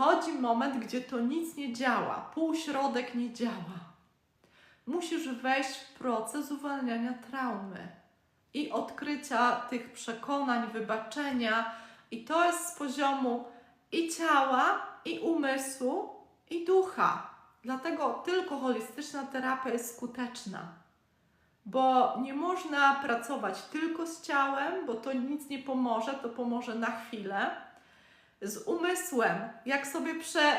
przychodzi moment, gdzie to nic nie działa, półśrodek nie działa. Musisz wejść w proces uwalniania traumy i odkrycia tych przekonań, wybaczenia, i to jest z poziomu i ciała, i umysłu, i ducha. Dlatego tylko holistyczna terapia jest skuteczna. Bo nie można pracować tylko z ciałem, bo to nic nie pomoże, to pomoże na chwilę. Z umysłem, jak sobie prze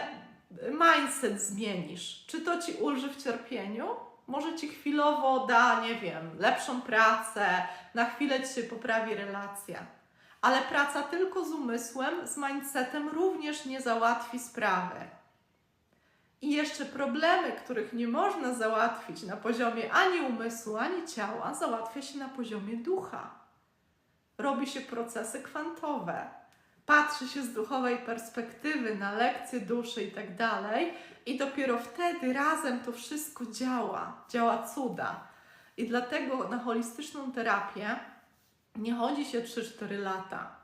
mindset zmienisz, czy to ci ulży w cierpieniu? Może ci chwilowo da, nie wiem, lepszą pracę, na chwilę ci się poprawi relacja. Ale praca tylko z umysłem, z mindsetem również nie załatwi sprawy. I jeszcze problemy, których nie można załatwić na poziomie ani umysłu, ani ciała, załatwia się na poziomie ducha. Robi się procesy kwantowe. Patrzy się z duchowej perspektywy na lekcje duszy i tak dalej, i dopiero wtedy razem to wszystko działa, działa cuda. I dlatego na holistyczną terapię nie chodzi się 3-4 lata.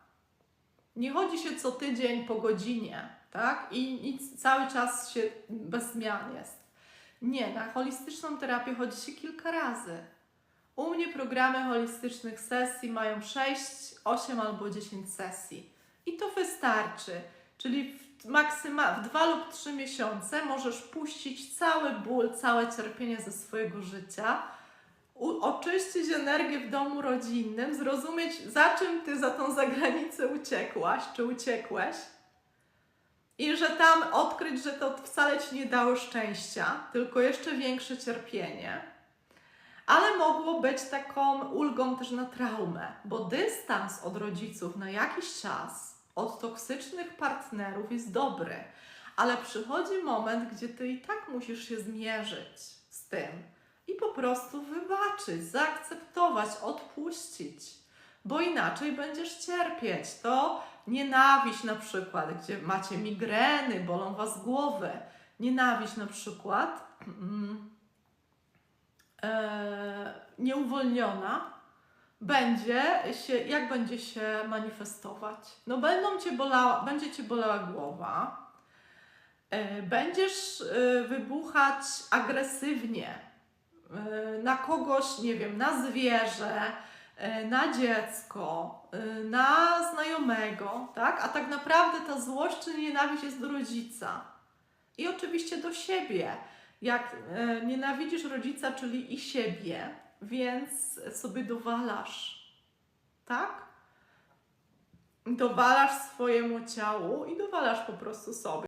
Nie chodzi się co tydzień po godzinie, tak? I nic, cały czas się bez zmian jest. Nie, na holistyczną terapię chodzi się kilka razy. U mnie programy holistycznych sesji mają 6, 8 albo 10 sesji. I to wystarczy. Czyli w, maksyma, w 2 lub 3 miesiące możesz puścić cały ból, całe cierpienie ze swojego życia, u, oczyścić energię w domu rodzinnym, zrozumieć, za czym ty za tą zagranicę uciekłaś, czy uciekłeś. I że tam odkryć, że to wcale ci nie dało szczęścia, tylko jeszcze większe cierpienie. Ale mogło być taką ulgą też na traumę, bo dystans od rodziców na jakiś czas, od toksycznych partnerów jest dobry, ale przychodzi moment, gdzie ty i tak musisz się zmierzyć z tym i po prostu wybaczyć, zaakceptować, odpuścić, bo inaczej będziesz cierpieć. To nienawiść na przykład, gdzie macie migreny, bolą was głowy. Nienawiść na przykład mm, e, nieuwolniona będzie się, jak będzie się manifestować? No będą cię bolała, będzie cię bolała głowa, e, będziesz e, wybuchać agresywnie e, na kogoś, nie wiem, na zwierzę, na dziecko, na znajomego, tak? A tak naprawdę ta złość czy nienawiść jest do rodzica. I oczywiście do siebie. Jak nienawidzisz rodzica, czyli i siebie, więc sobie dowalasz, tak? Dowalasz swojemu ciału i dowalasz po prostu sobie.